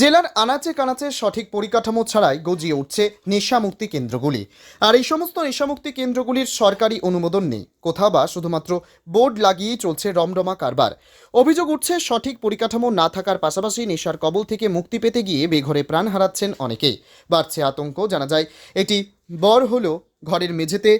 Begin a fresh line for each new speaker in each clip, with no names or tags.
জেলার আনাচে কানাচে সঠিক পরিকাঠামো ছাড়াই গজিয়ে উঠছে নেশামুক্তি কেন্দ্রগুলি। আর এই সমস্ত নেশামুক্তি কেন্দ্রগুলির সরকারি অনুমোদন নেই। কোথাও বা শুধুমাত্র বোর্ড লাগিয়েই চলছে রমরমা কারবার। অভিযোগ উঠছে, সঠিক পরিকাঠামো না থাকার পাশাপাশি নেশার কবল থেকে মুক্তি পেতে গিয়ে বেঘরে প্রাণ হারাচ্ছেন অনেকেই। বাড়ছে আতঙ্ক, জানা যায়, এটি বর হলো ঘরের মেঝেতে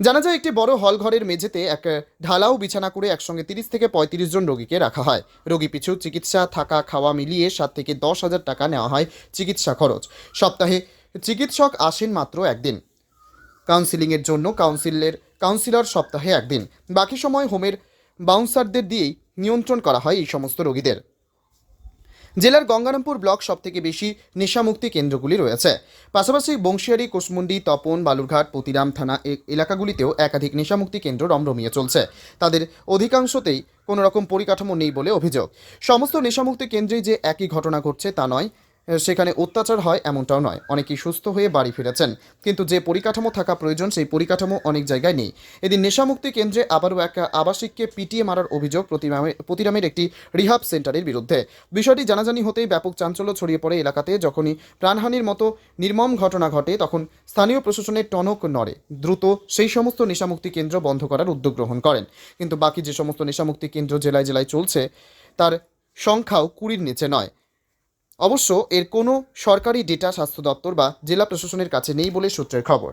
জানা যায় একটি বড় হল ঘরের মেঝেতে এক ঢালাও বিছানা করে একসঙ্গে তিরিশ থেকে পঁয়ত্রিশ জন রোগীকে রাখা হয়। রোগী পিছু চিকিৎসা, থাকা, খাওয়া মিলিয়ে সাত থেকে দশ হাজার টাকা নেওয়া হয় চিকিৎসা খরচ। সপ্তাহে চিকিৎসক আসেন মাত্র একদিন। কাউন্সিলিংয়ের জন্য কাউন্সিলের, কাউন্সিলর সপ্তাহে একদিন। বাকি সময় হোমের বাউন্সারদের দিয়েই নিয়ন্ত্রণ করা হয় এই সমস্ত রোগীদের। জেলার গঙ্গারামপুর ব্লক সবথেকে বেশি নেশামুক্তি কেন্দ্রগুলি রয়েছে। পাশাপাশি বংশিয়ারি, কোসমুন্ডি, তপন, বালুরঘাট প্রতিরাম থানা এলাকাগুলিতেও একাধিক নেশামুক্তি কেন্দ্র রমরমিয়ে চলছে। তাদের অধিকাংশতেই কোনো রকম পরিকাঠামো নেই বলে অভিযোগ। সমস্ত নেশামুক্তি কেন্দ্রেই যে একই ঘটনা ঘটছে তা নয় সেখানে অত্যাচার হয় এমনটাও নয়। অনেকেই সুস্থ হয়ে বাড়ি ফিরেছেন, কিন্তু যে পরিকাঠামো থাকা প্রয়োজন, সেই পরিকাঠামো অনেক জায়গায় নেই। এদিন নেশামুক্তি কেন্দ্রে আবারও এক আবাসিককে পিটিয়ে মারার অভিযোগ প্রতিরামের একটি রিহাব সেন্টারের বিরুদ্ধে। বিষয়টি জানাজানি হতেই ব্যাপক চাঞ্চল্য ছড়িয়ে পড়ে এলাকাতে। যখনই প্রাণহানির মতো নির্মম ঘটনা ঘটে, তখন স্থানীয় প্রশাসনের টনক নড়ে। দ্রুত সেই সমস্ত নেশামুক্তি কেন্দ্র বন্ধ করার উদ্যোগ গ্রহণ করেন। কিন্তু বাকি যে সমস্ত নেশামুক্তি কেন্দ্র জেলায় জেলায় চলছে, তার সংখ্যাও কুড়ির নিচে নয়। অবশ্য এর কোনো সরকারি ডেটা স্বাস্থ্য দপ্তর বা জেলা প্রশাসনের কাছে নেই বলে সূত্রের খবর।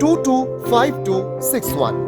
two two five two six one